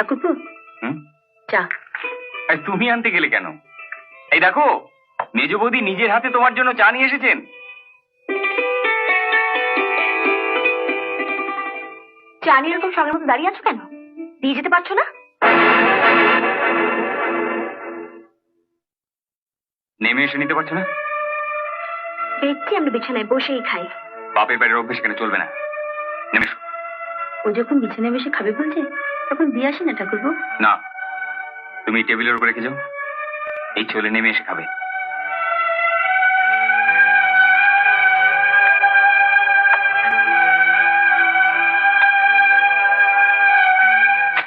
ঠাকুরপো। চা তুমি আনতে গেলে কেন? এই দেখো মেজ বৌদি নিজের হাতে তোমার জন্য চা নিয়ে এসেছেন। চা নিয়ে এরকম সঙ্গের মতো দাঁড়িয়ে আছো কেন? দিয়ে যেতে পারছ না? নেমে এসে নিতে পারছ না? দেখছি আমরা বিছানায় বসেই খাই। বাপের বাড়ির অভ্যেস এখানে চলবে না। নেমে। ও যখন বিছানায় বসে খাবে বলছে তখন দিয়ে আসি না ঠাকুরপো? না। তুমি টেবিলের উপর রেখে যাও। এই চলে নেমে এসে খাবে।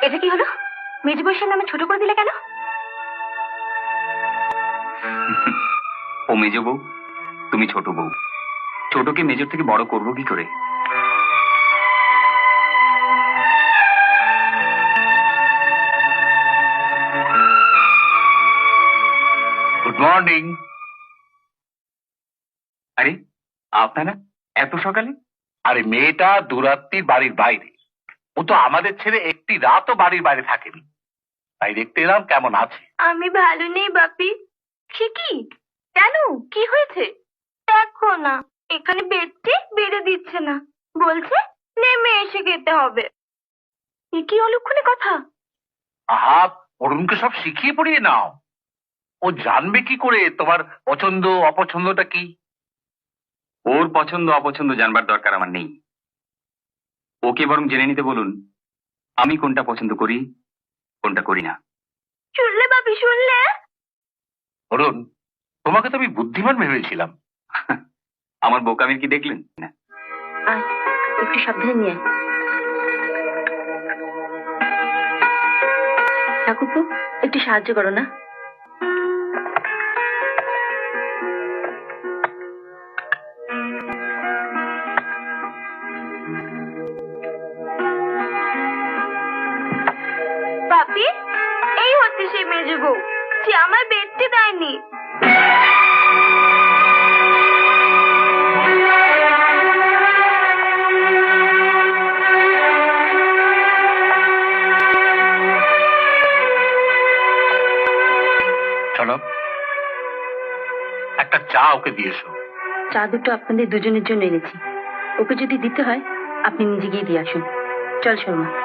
এটা কি হলো? মেজ বয়সের নামে ছোট করে দিলে কেন? ও মেজ বউ তুমি ছোট বউ। ছোটকে মেজর থেকে বড় করব কি করে? মর্নিং। আরে আপনারা এত সকালে? আরে মেয়েটা দুরাত্রির বাড়ির বাইরে। ও তো আমাদের ছেড়ে একটি রাতও বাড়ির বাইরে থাকেনি। তাই দেখতে এলাম কেমন আছে। আমি ভালো নেই বাপি। সে কি? কেন? কি হয়েছে? দেখো না এখানে বেডটি বেড়ে দিচ্ছে না। বলছে নেমে এসে খেতে হবে। এ কি অলক্ষণে কথা? আহা অরুণকে সব শিখিয়ে পড়িয়ে নাও। ও জানবে কি করে তোমার পছন্দ অপছন্দটা কি? ওর পছন্দ অপছন্দ জানবার দরকার আমার নেই। ওকে বরং জেনে নিতে বলুন আমি কোনটা পছন্দ করি কোনটা করি না। শুনলে বাপি শুনলে? অরুণ তোমাকে তো আমি বুদ্ধিমান ভেবেছিলাম আমার বোকামির কি দেখলেন? না। একটু সাবধানে নিয়ে ঠাকুরপো একটু সাহায্য করো না। বাপি এই হচ্ছে সেই মেজে বউ। যে আমার বেডটি দেয়নি। চলো। একটা চা ওকে দিয়েছ চা দুটো আপনাদের দুজনের জন্য এনেছি। ওকে যদি দিতে হয় আপনি নিজে গিয়ে দিয়ে আসুন। চল শর্মা।